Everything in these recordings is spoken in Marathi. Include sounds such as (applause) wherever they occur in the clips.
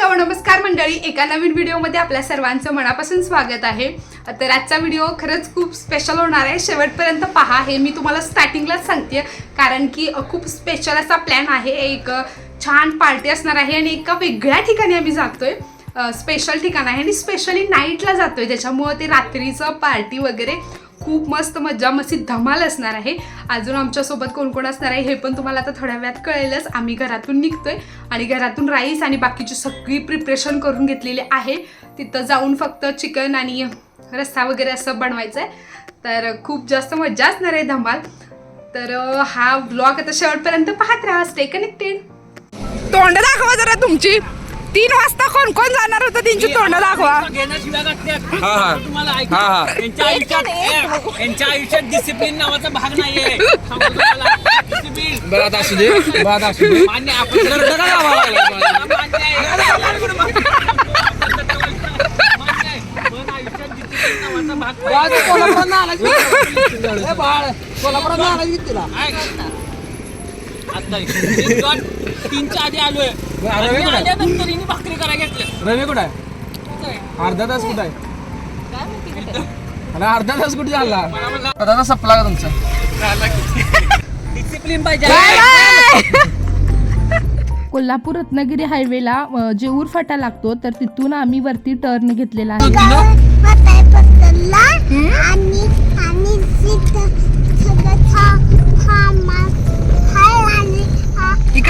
हॅलो नमस्कार मंडळी. एका नवीन व्हिडिओमध्ये आपल्या सर्वांचं मनापासून स्वागत आहे. तर आजचा व्हिडिओ खरंच खूप स्पेशल होणार आहे. शेवटपर्यंत पहा. हे मी तुम्हाला स्टार्टिंगलाच सांगते कारण की खूप स्पेशल असा प्लॅन आहे. एक छान पार्टी असणार आहे आणि एका वेगळ्या ठिकाणी आम्ही जातोय. स्पेशल ठिकाण आहे आणि स्पेशली नाईटला जातोय. त्याच्यामुळं ते रात्रीचं पार्टी वगैरे खूप मस्त मज्जा मस्ती धमाल असणार आहे. अजून आमच्यासोबत कोण कोण असणार आहे हे पण तुम्हाला आता थोड्या वेळात कळेलच. आम्ही घरातून निघतोय आणि घरातून राईस आणि बाकीची सगळी प्रिपरेशन करून घेतलेली आहे. तिथं जाऊन फक्त चिकन आणि रस्सा वगैरे असं बनवायचं आहे तर खूप जास्त मज्जा असणार आहे धमाल. तर हा ब्लॉग आता शेवटपर्यंत पाहत राहा. स्टे कनेक्टेड तोंड दाखवा जरा तुमची. तीन वाजता कोण कोण जाणार होतं त्यांची तोंड दाखवा. हा, हा. हा, हा. यांच्या आयुष्यात यांच्या आयुष्यात डिसिप्लिन नावाचा भाग नाहीये (laughs) सांगतो तुम्हाला. Discipline. बरं आता असू दे बरं आता असू दे मान्य आहे, आपण जर दगड लावावा लागला. मान्य आहे. मान्य आहे. पण आयुष्यात discipline नावाचा भाग ऐक. आता तीन तीनच्या आधी आलोय. वेगळं आहे. आल्यानंतर हिने भाकरी करायला घेतलं रवी कुठं आहे? अर्धा तास कुठं आहे? अरे अर्धा तास कुठे झाला? अर्धा तास संपला का तुमचा? डिसिप्लिन पाहिजे. कोल्हापूर रत्नागिरी हायवेला अ, जेऊर फाटा लागतो तर तिथून आम्ही वरती टर्न घेतलेला आहे. बताय पत्तरला आणि आणि तिथं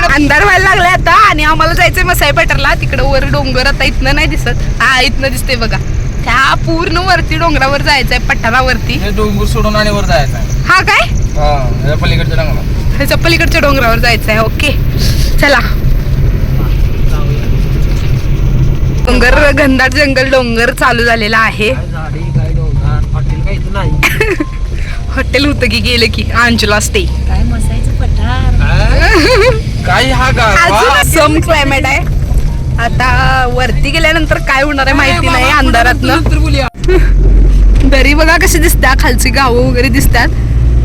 इकडे अंधार व्हायला लागलाय आता आणि आम्हाला जायचंय मसाई पटरला तिकडे वर डोंगर आता इथनं नाही दिसत. हा इथनं दिसते बघा. त्या पूर्ण वरती डोंगरावर जायचंय पठारावरती. हे डोंगर सोडून आणि वर जायचं आहे. हा काय? हा पलीकडच्या ह्याच्या पलीकडच्या डोंगरावर जायचंय ओके. चला. डोंगर घनदाट जंगल डोंगर चालू झालेला आहे. (laughs) हॉटेल होतं की गेलं की अंजुला स्टे काय? (laughs) हा का सम क्लायमेट आहे. आता वरती गेल्यानंतर काय होणार आहे माहिती नाही अंधारातनं. (laughs) दरी बघा कशी दिसत्या खालची गावं वगैरे दिसतात.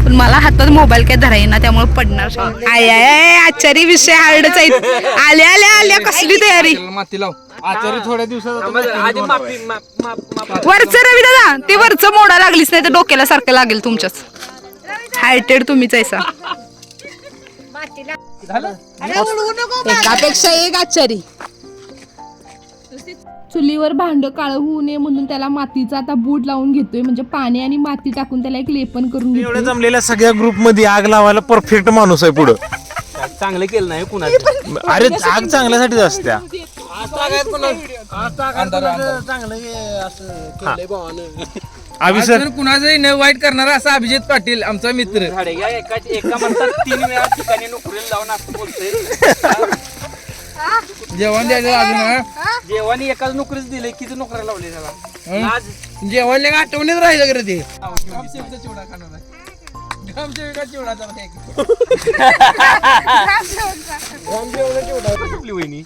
पण मला हातात मोबाईल काय धरा येईना त्यामुळे पडणार आय आय आय आचारी विषय हार्डच आहेत. आल्या आल्या आल्या कसली तयारी? माती लाव. आचार्य थोड्या दिवसात आधी माफी माफ- माफ- माफ- वरचं रवी दादा ते वरचं मोडा लागलीच नाही तर डोक्याला सारखं लागेल तुमच्याच. हायटेड तुम्हीच एकापेक्षा एक आचारी. चुलीवर भांड काळं होऊ नये म्हणून त्याला मातीचा आता बूट लावून घेतोय. म्हणजे पाणी आणि माती टाकून त्याला एक लेपन करून एवढ्या घेतोय. जमलेल्या सगळ्या ग्रुपमध्ये आग लावायला परफेक्ट माणूस आहे पुढं. चांगलं केलं नाही कुणाचं. अरे आग चांगल्यासाठीच असत्या. अभिसर कुणाचंही न वाईट करणारा असा अभिजित पाटील आमचा मित्र. झाडे घ्या एका एका तीन वेळा ठिकाणी नोकरीला जाऊन असं बोलतोय. जेवण द्यायचं अजून? हा? जेवणी एकाच नोकरीच दिले किती नोकऱ्या लावले त्याला? आज जेवण का आठवणीत राहिलं खरं ते. ग्रामसेवकचा चिवडा खाणार आहे. ग्रामसेवका चिवडा. (laughs) हा वहिनी?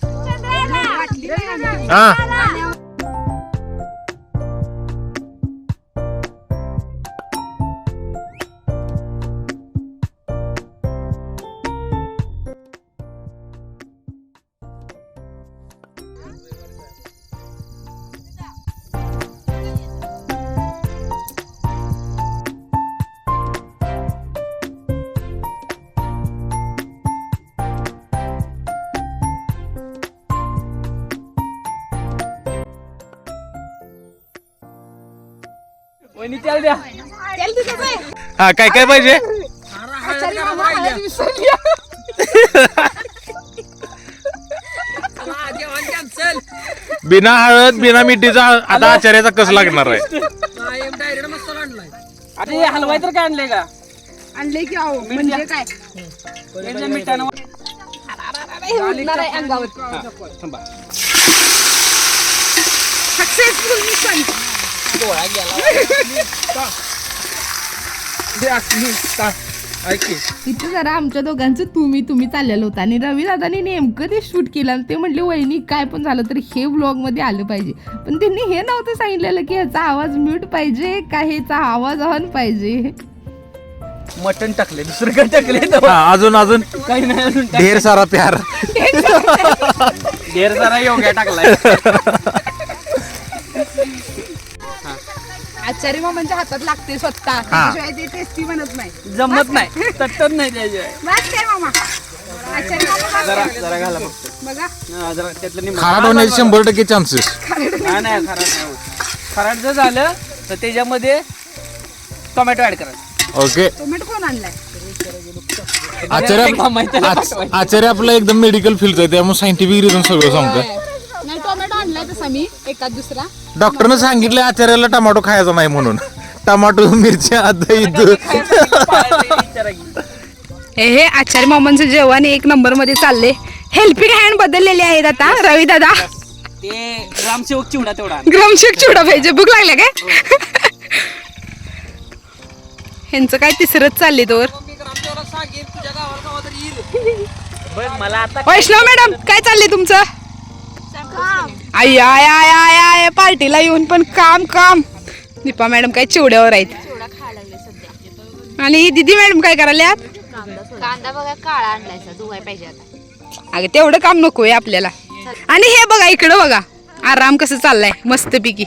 त्याला द्या. हा काय काय पाहिजे? बिना हळद बिना मिठीचा आता आचार्याचा कस लागणार आहे? अरे हे हलवाय तर काय आणले का? आणले की आहो म्हणजे काय? याच्या मिठानं सक्सेसफुल मिशन ते असली ता- इथे जरा आमच्या दोघांचं तुम्ही तुम्ही चाललेलं होतं. आणि रवी दादाने नेमकं ते शूट केलं आणि ते म्हणले वहिनी काय पण झालं तर हे व्लॉगमध्ये आलं पाहिजे. पण त्यांनी हे नव्हतं सांगितलेलं की ह्याचा आवाज म्यूट पाहिजे का ह्याचा आवाज ऑन पाहिजे? मटण टाकले दुसरं काय टाकले? हा अजून अजून काही नाही अजून ढेर सारा प्यार. ढेर सारा योग्य टाकलाय. आचार्य मामांच्या हातात लागते स्वतः. ते टेस्टी बनत नाही. जमत नाही. तट्टत नाही त्याशिवाय बस काय मामा? आचार्य मामा जरा जरा घाला फक्त बघा. हा, जरा त्यातलं निम्म. खाराट होण्याचे शंभर टक्के चान्सेस नाही नाही खराट नाही होत. खराट जर झालं तर त्याच्यामध्ये टोमॅटो ऍड करायचं ओके टोमॅटो कोण आणलाय? आचार्य माहिती आच- आचार्य आपलं एकदम मेडिकल फील्ड आहे त्यामुळे सायंटिफिक रिझन सगळं सांगतं टोमॅटो आणलाय तसा मी एकाच दुसरा. डॉक्टरनं सांगितलं आचार्याला टमाटो खायचा नाही म्हणून. टमाटो मिरच्या दही दूध. हे हे आचार्य मामांचं जेवण एक नंबरमध्ये चालले हेल्पिंग हँड बदललेले आहेत आता रवी दादा. ते ग्रामसेवक चिवडा तेवढा ग्रामशेक चिवडा पाहिजे भूक लागल्या काय? ह्यांचं काय तिसरंच चालले तोवर. बघ मला आता वैष्णव मॅडम काय चाललंय तुमचं? आई आय आय आय आय पार्टीला येऊन पण काम काम. निपा मॅडम काय चिवड्यावर आहेत. आणि दिदी मॅडम काय करायला कांदा बघा काळा आणलायचा धुवाय पाहिजे आता. अगं तेवढं काम नकोय आपल्याला. आणि हे बघा इकडं बघा. आराम कसं चाललाय मस्त पिकी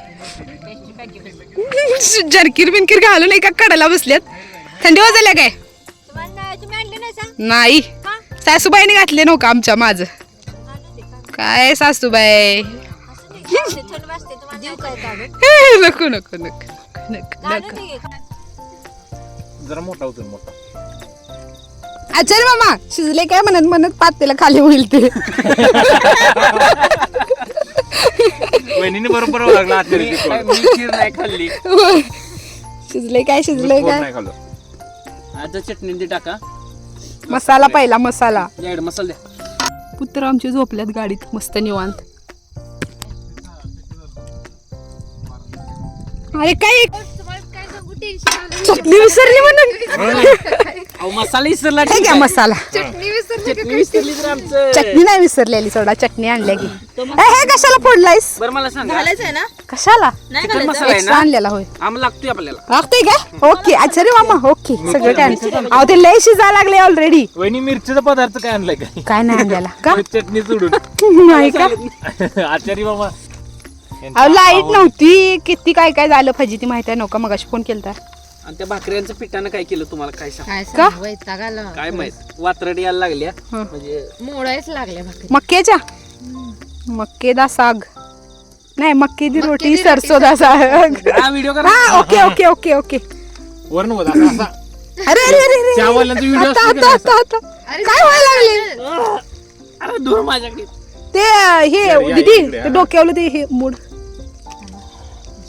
जरकीर बिनकीर घालून एका कडाला बसल्यात. थंडी वाजल्या काय? नाही. सासूबाईने घातले नव्हतं आमच्या माझं काय सासूबाई? थंड वाजते तुम्हाला नको नको नको नको नको. जरा मोठा होतो मोठा. आचार्य मामा शिजले काय म्हणत म्हणत पातेला खाली होईल ते. वहिनीने बरोबर लागला आचार्य काय मी खीर नाही खाल्ली. शिजले काय शिजले काय? नाही खाल्लं. आता चटणी टाका. मसाला पहिला मसाला. मसाला द्या. पुत्र आमचे झोपल्यात गाडीत मस्त निवांत. अरे काय? काय सांगू टेन्शन चटणी विसरली म्हणून. मसाला इसरला हे ठीक घ्या आहे. मसाला. चटणी विसरली चटणी विसरली नाही विसरलेली सोडा चटणी आणल्या की. ए, हे कशाला फोडलायस? बरं मला सांगा. घालायचंय ना? कशाला? आणलेला होय. लागतोय आपल्याला. लागतंय काय ओके आचार्य मामा ओके सगळं काय अहो ते लय शिजायला लागले ऑलरेडी वहिनी मिरचीचा पदार्थ काय आणलाय काय? काय नाही आणलेला का? (laughs) चटणी सोडून. (laughs) नाही का? आचार्य बाबा अहो लाइट नव्हती. किती काय काय झालं पाहिजे ती माहिती आहे? नव्हता मगाशी फोन केलता. आणि त्या भाकऱ्यांचं पिठानं काय केलं तुम्हाला? काय सांग. काय का? सांगू वैताग आला काय माहीत? वात्रट यायला लागल्या. हं. म्हणजे मोडायच लागले भाकरी. मक्केच्या? मक्के दा साग. नाही मक्के दी रोटी दी रोटी, सरसो दा साग. (laughs) हा व्हिडिओ करा. हा ओके ओके ओके ओके. वर्ण होता असा- अरे अरे अरे अरे. चावल्याचा व्हिडिओ आता आता आता आता. काय व्हायला लागले? अरे दूर माझ्याकडे. ते अं, हे या दिदी इकडे, ते डोक्यावलं ते हे मूड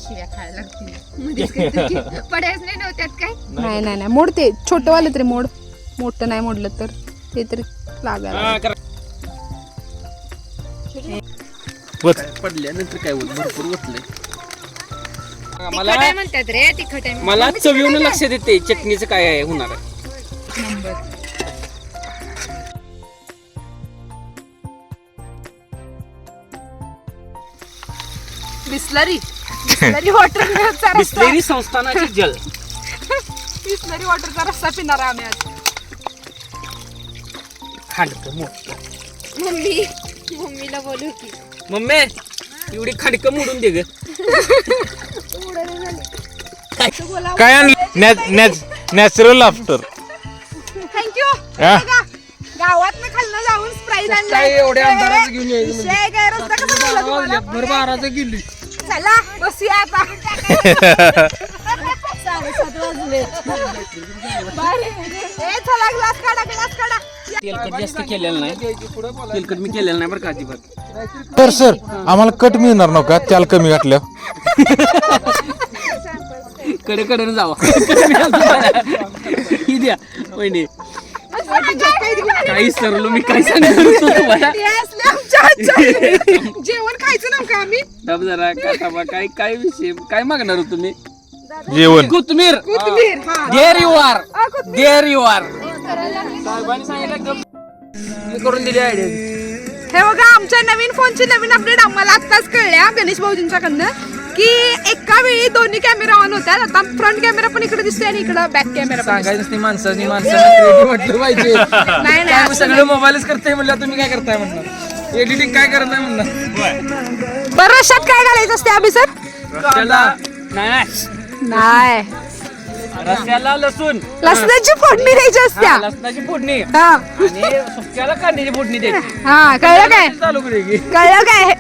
शिव्या खायला लागतील. (laughs) पडायच नाही नव्हत्यात काय? नाही नाही नाही. मोड ते छोटं वालं तरी मोड. मोठं नाही मोडलं तर ते तरी लागायला हा. पडल्यानंतर काय होत? भरपूर तिखट मला आहे म्हणतात रे तिखट आहे मला चवीवून लक्ष देते चटणीचं काय आहे होणार आहे. बिस्लरी. बिस्लरी वॉटरचा रस्ता. बिस्लेरी संस्थानाची जल. (laughs) बिस्लरी वॉटरचा रस्ता पिणार आम्ही आज. खांडक मोठं मम्मी मम्मीला बोलू की. मम्मी एवढी खांडक मोडून दे ग. काय आणलं? नॅचरल आफ्टर थँक्यू हा? गावात खाल्लं जाऊन स्प्राईट काय एवढ्या अंधारात घेऊन यायचं म्हणजे? विषय काय रस्ता कसा झाला तुम्हाला? बरं बाराचं गेली. चला बसूया आता. बरं. ए, चला ग्लास काढा ग्लास काढा. तेलकट जास्त केलेलं नाही. तेलकट मी केलेलं नाही बरं का अजिबात. तर सर आम्हाला कट मिळणार नका त्याला कमी घातल्या कडे कडे जावा. ही द्या वहिनी. काही सरलो मी काय सांगतो तुम्हाला. (laughs) जेवण खायचं ना का आम्ही? दाब जरा का थांबा, काय काय विषय काय मागणार हो तुम्ही? जेवण. कोथमीर कोथिंबीर हा. There you are there you are साहेबांनी सांगितलं एकदम मी करून दिली आयडिया हे बघा आमच्या नवीन फोनची नवीन अपडेट आम्हाला आत्ताच कळल्या गणेश भाऊजींच्याकडनं की एका वेळी दोन्ही कॅमेरा ऑन होतात आता फ्रंट कॅमेरा पण इकडे दिसतोय आणि इकडे बॅक कॅमेरा सांगायचं माणसाने माणसाला (laughs) creative वाटलं पाहिजे. नाही नाही सगळं मोबाईलच करताय म्हणलं तुम्ही काय करताय म्हणलं? एडिटिंग काय करताय म्हणलं? बरं रशात काय घालायचं असते अभि सर रस्त्याला नाही. नाही. नाही रस्त्याला लसूण. लसणाची फोडणी द्यायची हा, असत्या. लसणाची फोडणी. हा. आणि सुक्याला कांद्याची फोडणी द्यायची. हा कळलं काय? चालू करू की कळलं काय?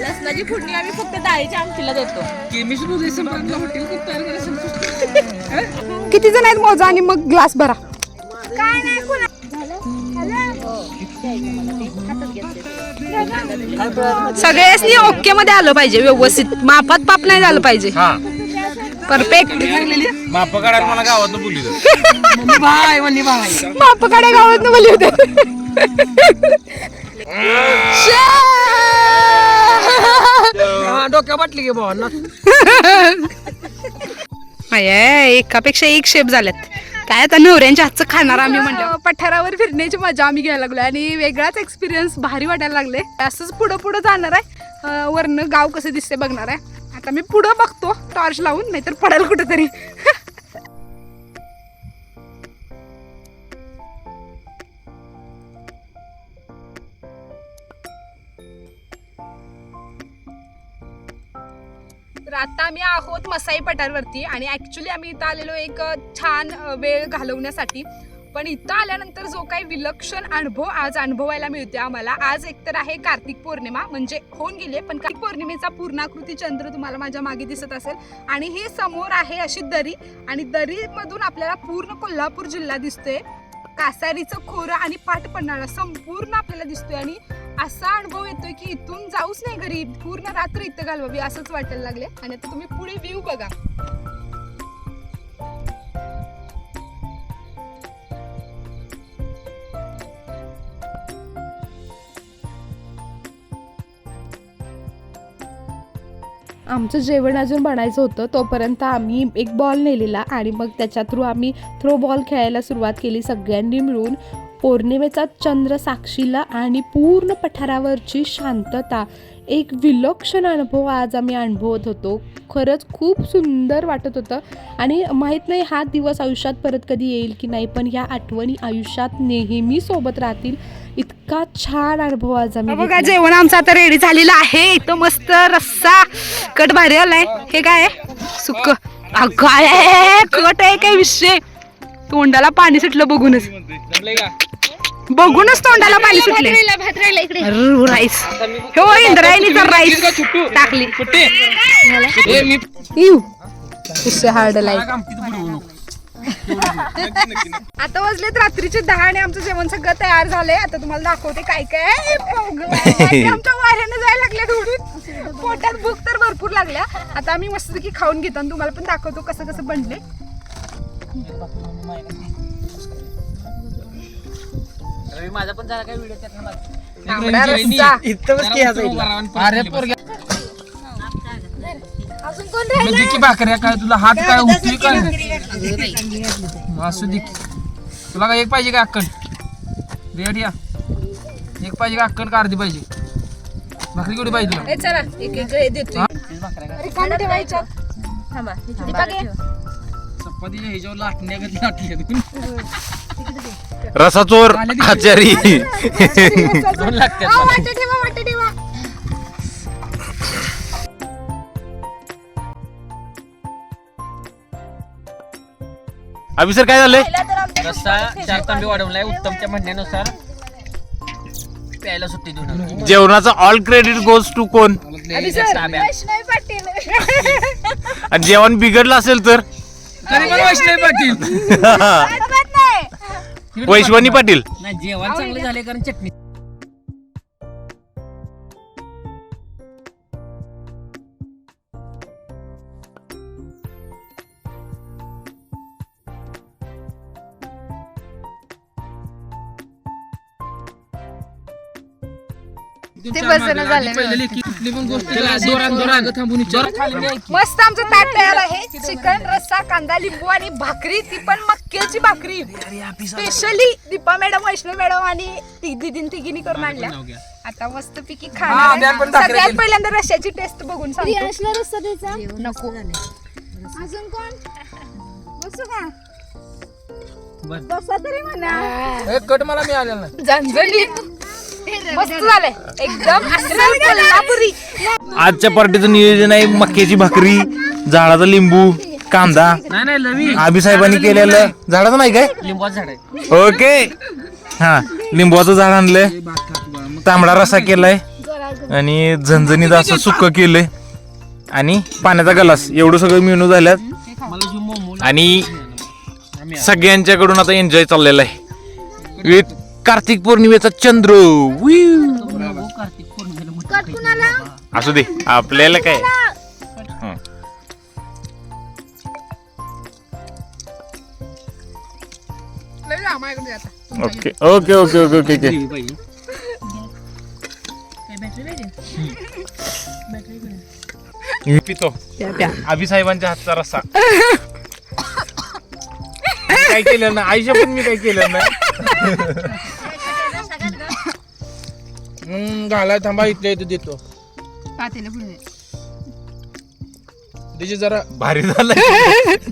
लसणाची फोडणी आम्ही फक्त डाळीच्या आमटीला देतो. केमिस्ट्री संपर्कला हॉटेल तयार करायचं. किती जण आहेत मोजा आणि मग ग्लास भरा. सगळ्यांनी ओके मध्ये आलं पाहिजे व्यवस्थित. मापात पाप नाही झालं पाहिजे. परफेक्ट माप काढायला मला गावात बोलली मापाकडे गावात बोलले होते. हा, डोक्या बाटली घे भावा ना अये एकापेक्षा एक शेप झाल्यात. काय आता नवऱ्यांच्या हातचं खाणार आम्ही म्हणलं पठारावर फिरण्याची मजा आम्ही घ्यायला लागलो आणि वेगळाच एक्सपिरियन्स भारी वाटायला लागले असंच पुढं पुढं जाणार आहे. वरनं गाव कसं दिसते बघणार आहे. आता मी पुढं बघतो टॉर्च लावून नाहीतर पडेल कुठंतरी. (laughs) आम्ही आहोत मसाई पठारवरती आणि ॲक्च्युली आम्ही इथं आलेलो एक छान वेळ घालवण्यासाठी. पण इथं आल्यानंतर जो काही विलक्षण अनुभव आज अनुभवायला मिळते आम्हाला आज एकतर आहे कार्तिक पौर्णिमा म्हणजे होऊन गेले आहे, पण कार्तिक पौर्णिमेचा पूर्णाकृती चंद्र तुम्हाला माझ्या मागे दिसत असेल. आणि ही समोर आहे अशी दरी आणि दरीमधून आपल्याला पूर्ण कोल्हापूर जिल्हा दिसतोय. कासारीचं खोरं आणि पाट पन्हाळा संपूर्ण आपल्याला दिसतोय. आणि असा अनुभव येतोय की इथून जाऊच नाही घरी. पूर्ण रात्र इथं घालवावी असंच वाटायला लागले आणि आता तुम्ही पुढे व्ह्यू बघा. आमचं जेवण अजून बनायचं होतं. तोपर्यंत आम्ही एक बॉल नेलेला आणि मग त्याच्या थ्रू आम्ही थ्रो बॉल खेळायला सुरुवात केली सगळ्यांनी मिळून. पौर्णिमेचा चंद्र साक्षीला आणि पूर्ण पठारावरची शांतता. एक विलक्षण अनुभव आज आम्ही अनुभवत होतो. खरंच खूप सुंदर वाटत होतं. आणि माहीत नाही हा दिवस आयुष्यात परत कधी येईल की नाही पण ह्या आठवणी आयुष्यात नेहमी सोबत राहतील. इतका छान अनुभव आज आम्ही बघा. जेवण आमचं आता रेडी झालेलं आहे. इथं मस्त रस्सा कट भारी आलाय. हे काय? आहे? सुक्क अगं आहे, कट आहे? काय विषय? तोंडाला पाणी सुटलं बघूनच. बघूनच तोंडाला पाणी सुटले. राईस. हो इंद्रायणीचा राईस टाकली. सुट्टी ए मी येऊ विषय हार्ड नको. आता वाजलेत रात्रीचे दहा आणि आमचं जेवण सगळं तयार झालंय. आता तुम्हाला दाखवते काय काय आहे. (laughs) आमच्या वाऱ्यानं जायला लागल्या उडून पोटात भूक तर भरपूर लागल्या. आता आम्ही मस्तपैकी खाऊन घेतो आणि तुम्हाला पण दाखवतो कसं कसं बनले. माझा पण झाला काय व्हिडिओ त्यात तांबडा रस्सा इथं बस की ह्याचा अरे पोरग्या म्हणजे की भाकऱ्या काय तुला हात काय उठली काय? असू दे की. तुला काय एक पाहिजे का अक्कन रेड या. एक पाहिजे का अक्कन का अर्धी पाहिजे? भाकरी केवढी पाहिजे तुला? ए, चला एक एक हे देतो रिकामं ठेवायचं चपातीच्या ह्याच्यावर लाटण्यागत लाटली रसा चोर आचारी. (laughs) दोन लागतात ठेवा अभिसर काय झालंय? रस्सा चार तांबे वाढवलाय उत्तमच्या म्हणण्यानुसार प्यायला सुट्टी देऊन जेवणाचा ऑल क्रेडिट गोज टू कोण? ताब्या आणि जेवण बिघडलं असेल तर? तरी पण वैष्णवी पाटील. (laughs) वैश्वानी पाटील. नाही जेवण चांगलं झाले कारण चटणी. ते बसणं झालं कुठली पण गोष्ट जोरात जोरात. थांबून विचार. मस्त आमचं ताट तयार आहे. चिकन रस्सा कांदा लिंबू आणि भाकरी. ती पण मक्क्याची भाकरी. Specially Deepa madam Vaishnav madam आणि ती दिदीन तिघीनी करून आणल्या. आता मस्त पैकी हा, खाणार आहे. पण भाकरी सगळ्यात. पहिल्यांदा रश्याची टेस्ट बघून सांगतो. रस्ता द्यायचा? नको. अजून कोण? बसू का? बस. बसा तरी म्हणा. कट मला मिळालेला नाही. झणझणीत. मस्त झालंय. एकदम अस्सल कोल्हापुरी. आजच्या पार्टीचं नियोजन आहे मक्याची भाकरी झाडाचा लिंबू कांदा. नाही नाही लवी. आबी साहेबांनी केलेलं. झाडाचं नाही काय? लिंबाचं झाड. आहे ओके. हा लिंबूचं झाड आणलंय. तांबडा रसा केलाय. आणि झणझणीत असं सुक्क केलंय. आणि पाण्याचा गलास. एवढं सगळं मेनू झाल्यात. आणि सगळ्यांच्याकडून आता एन्जॉय चाललेला आहे. विथ कार्तिक पौर्णिमेचा चंद्र. कार्तिक पौर्णिमेला मोठं असू दे आपल्याला काय? हं. Okay okay okay okay okay okay. केली पाहिजे मी पितो आबी साहेबांच्या हातचा रस्सा. मी काय केलं ना आयुष्य पण मी काय केलं ना? (laughs) हम्म, घालाय थांबा इथल्या इथे देतो. त्याची जरा भारी झालं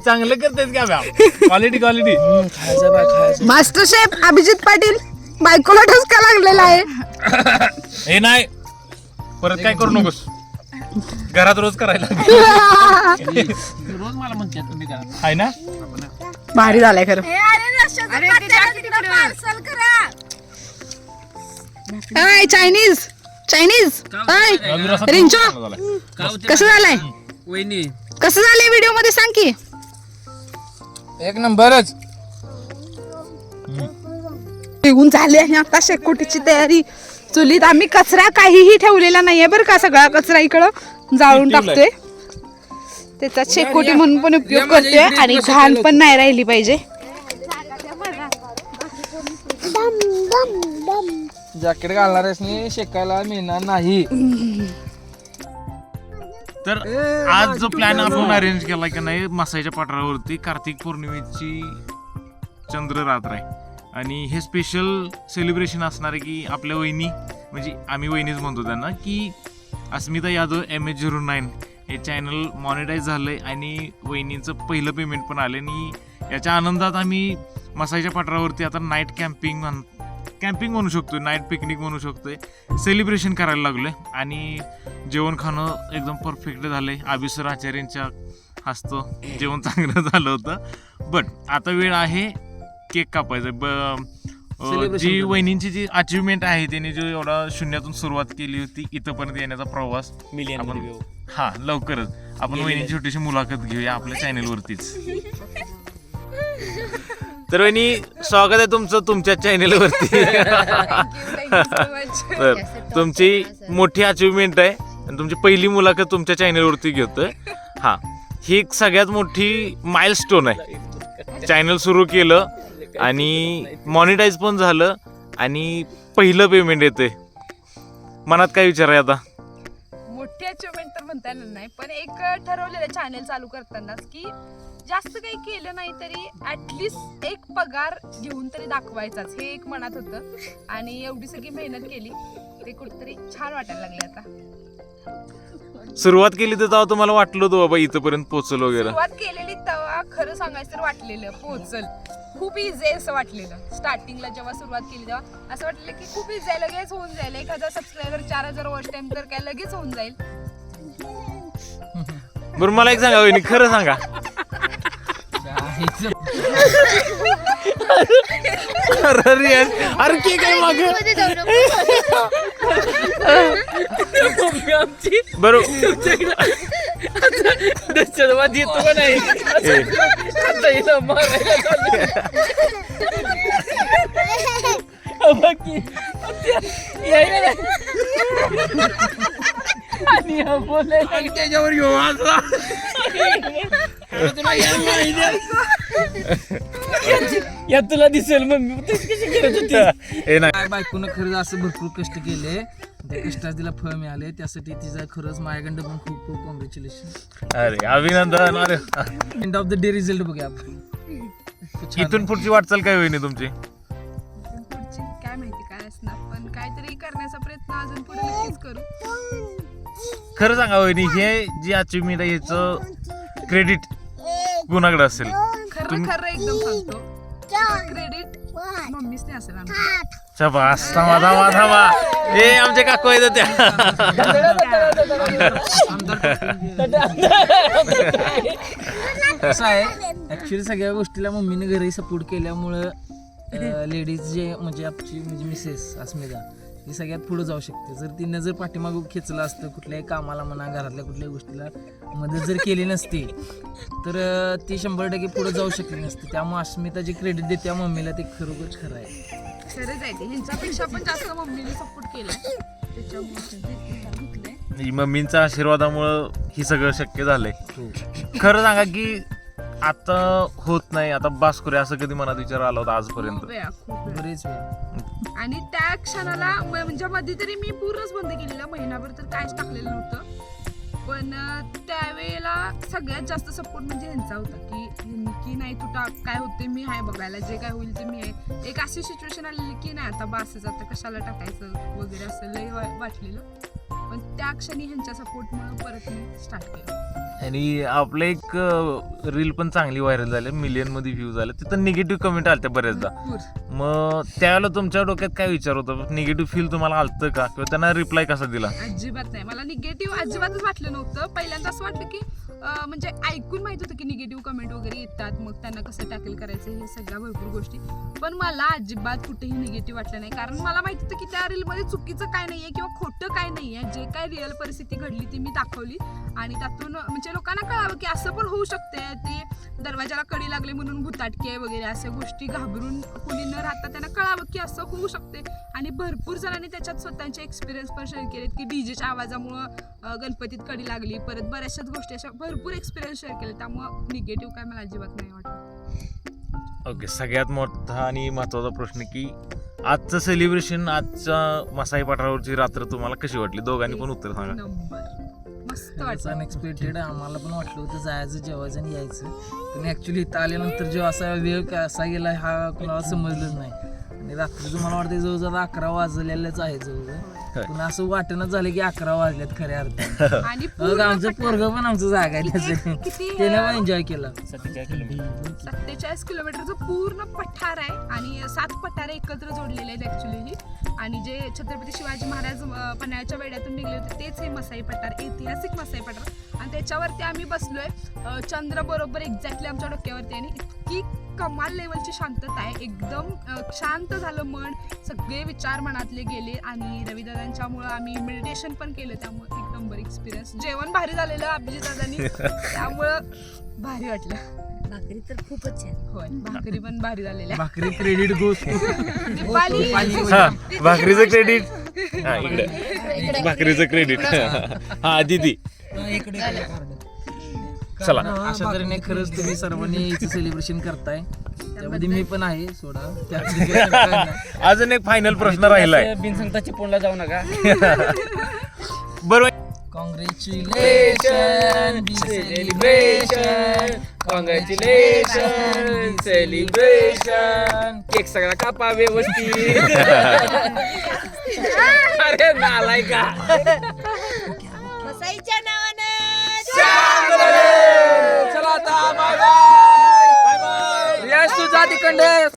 चांगलं करतेस का क्वालिटी क्वालिटी खायचं बाय खायचं. मास्टर शेफ अभिजित पाटील बायकोला ठसका लागलेला आहे. हे नाही. परत काय करू नकोस. घरात रोज करायला रोज मला म्हणतात तुम्ही करा. आहे ना? भारी झालाय खरं. पार्सल करा. हाय चायनीज चायनीज. हाय. रिंचो कसं झालंय? वहिनी. कसं झालंय व्हिडिओमध्ये सांग की. एक नंबरच. निघून झाले आणि आता शेकोटीची तयारी. चुलीत आम्ही कचरा काहीही ठेवलेला नाहीये बरं का सगळा कचरा इकडं जाळून टाकतोय. त्याचा शेकोटी म्हणून पण उपयोग करतोय आणि घाण पण नाही राहिली पाहिजे. दम दम दम जॅकेट घालणाऱ्यासनी शेकायला मिळणार नाही. तर आज जो प्लॅन आपण अरेंज केला की नाही मसाईच्या पठारावरती कार्तिक पौर्णिमेची चंद्र रात्र आहे. आणि हे स्पेशल सेलिब्रेशन असणार आहे की आपल्या वहिनी म्हणजे आम्ही वहिनीच म्हणतो त्यांना की Asmita Yadav M H zero nine हे चॅनल मॉनिटाईज झालं आहे आणि वहिनीचं पहिलं पेमेंट पण आलं आणि याच्या आनंदात आम्ही मसाईच्या पठारावरती आता नाईट कॅम्पिंग म्हण कॅम्पिंग म्हणू शकतो नाईट पिकनिक म्हणू शकतोय. सेलिब्रेशन करायला लागलोय आणि जेवण खाणं एकदम परफेक्ट झालंय. आबिसर आचार्यांच्या हस्तं जेवण चांगलं झालं होतं. बट आता वेळ आहे केक कापायचा. ब जी. वहिनींची जी अचिव्हमेंट आहे त्यांनी जो एवढा शून्यातून सुरुवात केली होती इथंपर्यंत येण्याचा प्रवास मिलियन आपण हा लवकरच. आपण वहिनीची छोटीशी मुलाखत घेऊया आपल्या चॅनेलवरतीच (laughs) तर वहिनी स्वागत आहे तुमचं तुमच्या चॅनेलवरती तर तुमची मोठी अचिव्हमेंट आहे आणि तुमची पहिली मुलाखत तुमच्या चॅनेलवरती घेतोय. हा ही एक सगळ्यात मोठी माइलस्टोन आहे. चॅनल सुरू केलं आणि मॉनिटाईज पण झालं आणि पहिलं पेमेंट येते मनात काय विचार आहे आता? मोठी अचिव्हमेंट तर म्हणता येणार नाही पण एक ठरवलेलं चॅनेल चालू करतानाच की जास्त काही केलं नाही तरी ऍटलिस्ट एक पगार घेऊन तरी दाखवायचाच. हे एक मनात होतं. आणि एवढी सगळी मेहनत केली ते कुठेतरी छान वाटायला लागले आता. सुरुवात केली तर तेव्हा तुम्हाला वाटलं होतं बाबा इथपर्यंत पोहोचल वगैरे. सुरुवात केलेली तेव्हा खरं सांगायचं तर वाटलेलं पोहोचल. खूप इझी आहे असं वाटलेलं. स्टार्टिंगला जेव्हा सुरुवात केली तेव्हा असं वाटलेलं की खूप इझी आहे लगेच होऊन जाईल. एखादा सबस्क्रायबर चार हजार वॉच टाइम तर काय लगेच होऊन जाईल. बरं मला एक सांगा वहिनी खरं सांगा. अरे रियाज, अरे के काय माग? आमची बरोबर दहशतवाद येतो का नाही? आता हिला मारायला चाललंय. अहो, बाकी त्या- यायला नाही. आणि हा बोलायला त्याच्यावर द्या. (laughs) या तुला दिसेल हे (laughs) नाही. काय बायकोनं खरंच असं भरपूर कष्ट केले. त्या कष्टाच तिला फळ मिळाले. त्यासाठी तिचा खरंच माझ्याकडं पण खूप खूप कॉंग्रॅच्युलेशन अरे अभिनंदन. अरे. End of the day result बघूया आपण. खूप छान. इथून पुढची वाटचाल काय होईनी तुमची? पुढची काय माहिती काय असणार पण काहीतरी करण्याचा प्रयत्न अजून पुढे नक्कीच करू. खरं सांगा वहिनी हे जी अचिव्हमेंट आहे ह्याचं क्रेडिट कुणाकडे असेल. खरं खरं एकदम सांगतो. क्रेडिट मम्मीच नाही असेल आमची शबास थांबा थांबा थांबा. ए आमच्या काकू आहेत त्या. कसं आहे ऍक्च्युली सगळ्या गोष्टीला मम्मीने घरी सपोर्ट केल्यामुळं लेडीज जे म्हणजे आमची म्हणजे मिसेस अस्मिता ही सगळ्यात पुढे जाऊ शकते. जर तिने जर पाठीमागं खेचलं असतं कुठल्याही कामाला म्हणा घरातल्या कुठल्याही गोष्टीला मदत जर केली नसती तर ती शंभर टक्के पुढे जाऊ शकली नसती. त्यामुळे अस्मिता जे क्रेडिट देते त्या मम्मीला ते खरोखर खरं आहे. खरंच आहे ते. ह्यांच्यापेक्षा पण जास्त मम्मीने सपोर्ट केलाय. त्याच्यामुळे ते घेतलंय. ही मम्मींच्या आशीर्वादामुळं ही सगळं शक्य झालंय. खरं सांगा की आता होत नाही. आता बास करूया असं कधी मनात विचार आला होता आजपर्यंत? खूप वेळा खूप वेळा. बरेच वेळा. आणि त्या क्षणाला म- म्हणजे मध्ये तरी मी पूर्णच बंद केलेलं. महिनाभर तर काहीच टाकलेलं नव्हतं. पण अं, त्यावेळेला सगळ्यात जास्त सपोर्ट म्हणजे ह्यांचा होता की ह्यांनी की नाही तू टाक? काय होते मी आहे बघायला. जे काय होईल ते मी आहे. एक अशी सिच्युएशन आलेली की नाही आता बासच आता कशाला टाकायचं वगैरे असं लय वा- वाटलेलं. पण त्या क्षणी ह्यांच्या सपोर्टमुळे परत मी स्टार्ट केलं. आणि आपलं एक रील पण चांगली व्हायरल झाली मिलियनमध्ये व्ह्यू झाले. तिथं निगेटिव्ह कमेंट आल्या बऱ्याचदा. मग त्यावेळेला तुमच्या डोक्यात काय विचार होता? निगेटिव्ह फील तुम्हाला आलतं का? किंवा त्यांना रिप्लाय कसा दिला? अजिबात नाही. मला निगेटिव्ह अजिबातच वाटलं नव्हतं. पहिल्यांदा असं वाटलं की म्हणजे ऐकून माहीत होतं की निगेटिव्ह कमेंट वगैरे येतात. मग त्यांना कसं टॅकल करायचं हे सगळ्या भरपूर गोष्टी. पण मला अजिबात कुठेही निगेटिव्ह वाटलं नाही. कारण मला माहीत होतं की त्या रीलमध्ये चुकीचं काय नाहीये किंवा खोटं काय नाहीये. जे काय रिअल परिस्थिती घडली ती मी दाखवली. आणि त्यातून म्हणजे लोकांना कळावं की असं पण होऊ शकते ते दरवाजाला कडी लागले म्हणून भूताटके वगैरे अशा गोष्टी घाबरून कुणी न राहता त्यांना कळावं की असं होऊ शकते आणि भरपूर जणांनी त्याच्यात स्वतःचे एक्सपिरियन्स पण शेअर केलेत की डीजेच्या आवाजामुळं गणपतीत कडी लागली. परत बऱ्याचशाच गोष्टी अशा भरपूर एक्सपिरियन्स शेअर केले त्यामुळं निगेटिव्ह काय मला अजिबात नाही वाटत. ओके सगळ्यात मोठा आणि महत्त्वाचा प्रश्न की आजचं सेलिब्रेशन आजच्या मसाई पाठावरची रात्र तुम्हाला कशी वाटली? दोघांनी पण उत्तर सांगा. नंबर. मस्त अनएक्सपेक्टेड आम्हाला पण वाटलं होतं जायचं जेवायचं आणि यायचं. पण ऍक्च्युली इथं आल्यानंतर जेव्हा असा वेळ कसा गेला हा कुणाला समजलंच नाही. आणि रात्री तुम्हाला वाटतं जवळजवळ अकरा वाजलेलेच आहे जवळजवळ. पण असं वाटणं झालं की अकरा वाजल्यात खऱ्या अर्थ आणि मग पूर्ण आमचं पोरग पण आमचं जागायला किती त्याने पण एन्जॉय केला. सत्तेचाळीस किलोमीटरचं पूर्ण पठार आहे आणि सात पठारे एकत्र जोडलेले आहेत ऍक्च्युली ही. आणि जे छत्रपती शिवाजी महाराज पन्हाळ्याच्या वेड्यातून निघले होते तेच हे मसाई पठार ऐतिहासिक मसाई पठार. आणि त्याच्यावरती आम्ही बसलोय चंद्र बरोबर एक्झॅक्टली आमच्या डोक्यावरती आणि इतकी कमाल लेवलची शांतता आहे. एकदम शांत झालं मन. सगळे विचार मनातले गेले आणि रविदादांच्यामुळं आम्ही मेडिटेशन पण केलं त्यामुळे. एक नंबर एक्सपिरियन्स जेवण भारी झालेलं अभिजित दादांनी. (laughs) त्यामुळं भारी वाटलं. भाकरी तर खूपच छान. होय भाकरी पण भारी झालेल्या. भाकरी क्रेडिट (laughs) हा भाकरीचं क्रेडिट हा इकडे. भाकरीचं क्रेडिट (laughs) हा दिदी. चला. अशा तऱ्हेने खरंच तुम्ही सर्वांनी याचं सेलिब्रेशन करताय. त्यामध्ये मी पण आहे सोडा. त्यात (laughs) अजून एक फायनल प्रश्न राहिलाय. बिन सांगता चिपळूणला जाऊ नका. (laughs) बरोबर. Congratulation celebration congratulation celebration cake सगळा कापा व्यवस्थित. (laughs) अरे नालाय का चला आता बाय बाय बाय तुझा तिकडे.